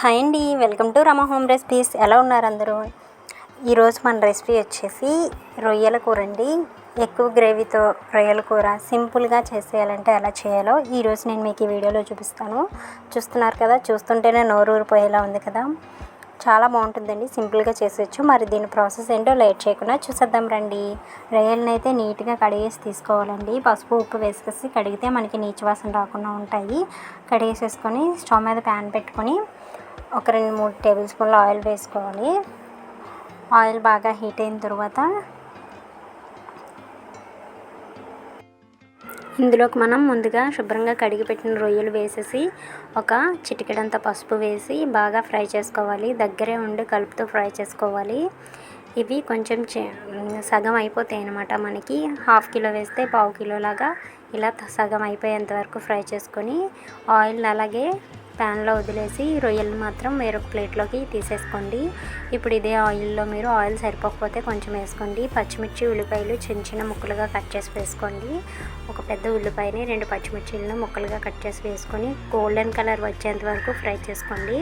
Hi అండి welcome to Rama home recipes. ఎలా ఉన్నారు అందరూ? ఈరోజు మన రెసిపీ వచ్చేసి రొయ్యల కూర అండి. ఎక్కువ గ్రేవీతో రొయ్యల కూర సింపుల్గా చేసేయాలంటే ఎలా చేయాలో ఈరోజు నేను మీకు ఈ వీడియోలో చూపిస్తాను. చూస్తున్నారు కదా చూస్తుంటేనే నోరు ఊరిపోయేలా ఉంది కదా. చాలా బాగుంటుందండి సింపుల్గా చేసేయచ్చు. మరి దీని ప్రాసెస్ ఏంటో లేట్ చేయకుండా చూసేద్దాం రండి. రొయ్యలను అయితే నీట్గా కడిగేసి తీసుకోవాలండి. పసుపు ఉప్పు వేసేసి కడిగితే మనకి నీచు వాసన రాకుండా ఉంటాయి. కడిగేసేసుకొని స్టవ్ మీద ప్యాన్ పెట్టుకొని ఒక రెండు మూడు టేబుల్ స్పూన్ల ఆయిల్ వేసుకోవాలి. ఆయిల్ బాగా హీట్ అయిన తర్వాత ఇందులోకి మనం ముందుగా శుభ్రంగా కడిగి పెట్టిన రొయ్యలు వేసేసి ఒక చిటికెడంత పసుపు వేసి బాగా ఫ్రై చేసుకోవాలి. దగ్గరే ఉండి కలుపుతూ ఫ్రై చేసుకోవాలి. ఇవి కొంచెం సగం అయిపోతాయి అన్నమాట మనకి. హాఫ్ కిలో వేస్తే పావు కిలో లాగా ఇలా సగం అయిపోయేంత వరకు ఫ్రై చేసుకొని ఆయిల్ అలాగే ప్యాన్లో వదిలేసి రొయ్యలు మాత్రం వేరొక ప్లేట్లోకి తీసేసుకోండి. ఇప్పుడు ఇదే ఆయిల్లో మీరు ఆయిల్ సరిపోకపోతే కొంచెం వేసుకోండి. పచ్చిమిర్చి ఉల్లిపాయలు చిన్న చిన్న ముక్కలుగా కట్ చేసి వేసుకోండి. ఒక పెద్ద ఉల్లిపాయని రెండు పచ్చిమిర్చిలను ముక్కలుగా కట్ చేసి వేసుకొని గోల్డెన్ కలర్ వచ్చేంత వరకు ఫ్రై చేసుకోండి.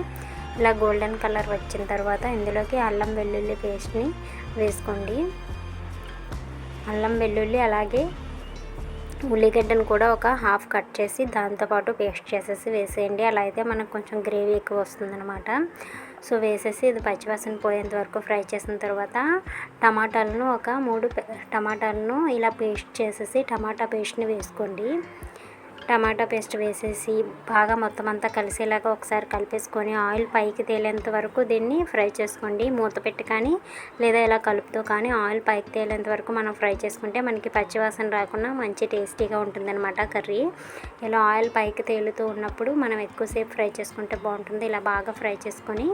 ఇలా గోల్డెన్ కలర్ వచ్చిన తర్వాత ఇందులోకి అల్లం వెల్లుల్లి పేస్ట్ని వేసుకోండి. అల్లం వెల్లుల్లి అలాగే ఉల్లిగడ్డను కూడా ఒక హాఫ్ కట్ చేసి దాంతోపాటు పేస్ట్ చేసేసి వేసేయండి. అలా అయితే మనకు కొంచెం గ్రేవీ ఎక్కువ వస్తుందన్నమాట. సో వేసేసి ఇది పచ్చివాసన పోయేంత వరకు ఫ్రై చేసిన తర్వాత టమాటాలను ఒక మూడు టమాటాలను ఇలా పేస్ట్ చేసేసి టమాటా పేస్ట్ని వేసుకోండి. టమాటా పేస్ట్ వేసేసి బాగా మొత్తం అంతా కలిసేలాగా ఒకసారి కలిపేసుకొని ఆయిల్ పైకి తేలేంత వరకు దీన్ని ఫ్రై చేసుకోండి. మూత పెట్టి కానీ లేదా ఇలా కలుపుతూ కానీ ఆయిల్ పైకి తేలేంత వరకు మనం ఫ్రై చేసుకుంటే మనకి పచ్చివాసన రాకుండా మంచి టేస్టీగా ఉంటుందన్నమాట కర్రీ. ఇలా ఆయిల్ పైకి తేలుతూ ఉన్నప్పుడు మనం ఎక్కువసేపు ఫ్రై చేసుకుంటే బాగుంటుంది. ఇలా బాగా ఫ్రై చేసుకొని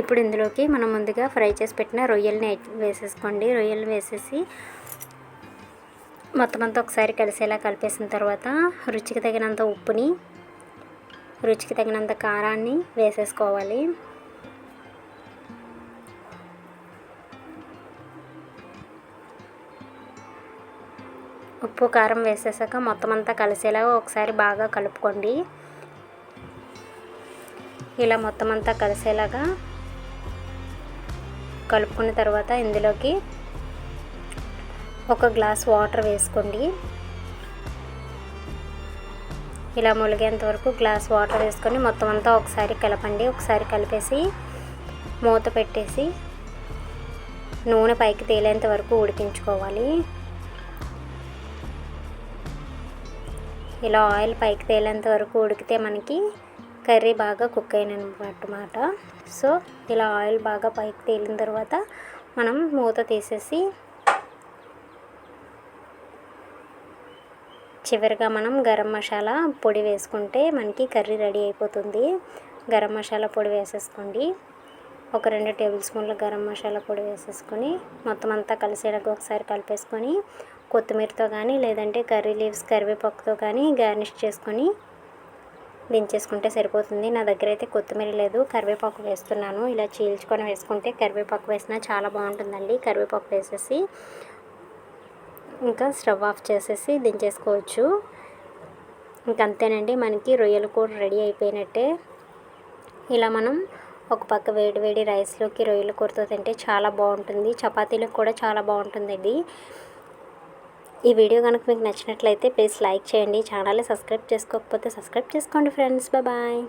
ఇప్పుడు ఇందులోకి మనం ముందుగా ఫ్రై చేసి పెట్టిన రొయ్యల్ని వేసేసుకోండి. రొయ్యలు వేసేసి మొత్తం అంతా ఒకసారి కలిసేలా కలిపేసిన తర్వాత రుచికి తగినంత ఉప్పుని రుచికి తగినంత కారాన్ని వేసేసుకోవాలి. ఉప్పు కారం వేసేసాక మొత్తం అంతా కలిసేలా ఒకసారి బాగా కలుపుకోండి. ఇలా మొత్తం అంతా కలిసేలాగా కలుపుకున్న తర్వాత ఇందులోకి ఒక గ్లాస్ వాటర్ వేసుకోండి. ఇలా ములిగేంత వరకు గ్లాస్ వాటర్ వేసుకొని మొత్తం అంతా ఒకసారి కలపండి. ఒకసారి కలిపేసి మూత పెట్టేసి నూనె పైకి తేలేంత వరకు ఉడికించుకోవాలి. ఇలా ఆయిల్ పైకి తేలేంత వరకు ఉడికితే మనకి కర్రీ బాగా కుక్ అయినమాట సో ఇలా ఆయిల్ బాగా పైకి తేలిన తర్వాత మనం మూత తీసేసి చివరిగా మనం గరం మసాలా పొడి వేసుకుంటే మనకి కర్రీ రెడీ అయిపోతుంది. గరం మసాలా పొడి వేసేసుకోండి. ఒక రెండు టేబుల్ స్పూన్ల గరం మసాలా పొడి వేసేసుకొని మొత్తం అంతా కలిసేలాగా ఒకసారి కలిపేసుకొని కొత్తిమీరతో కానీ లేదంటే కర్రీ లీవ్స్ కరివేపాకుతో కానీ గార్నిష్ చేసుకొని దించేసుకుంటే సరిపోతుంది. నా దగ్గర అయితే కొత్తిమీర లేదు కరివేపాకు వేస్తున్నాను. ఇలా చీల్చుకొని వేసుకుంటే కరివేపాకు వేసినా చాలా బాగుంటుందండి. కరివేపాకు వేసేసి ఇంకా స్టవ్ ఆఫ్ చేసేసి దించేసుకోవచ్చు. ఇంకంతేనండి మనకి రొయ్యలు కూర రెడీ అయిపోయినట్టే. ఇలా మనం ఒక పక్క వేడి వేడి రైస్లోకి రొయ్యల కూరతో తింటే చాలా బాగుంటుంది. చపాతీలకు కూడా చాలా బాగుంటుంది ఈ వీడియో కనుక మీకు నచ్చినట్లయితే ప్లీజ్ లైక్ చేయండి ఛానల్ని సబ్స్క్రైబ్ చేసుకోకపోతే సబ్స్క్రైబ్ చేసుకోండి ఫ్రెండ్స్. బాయ్.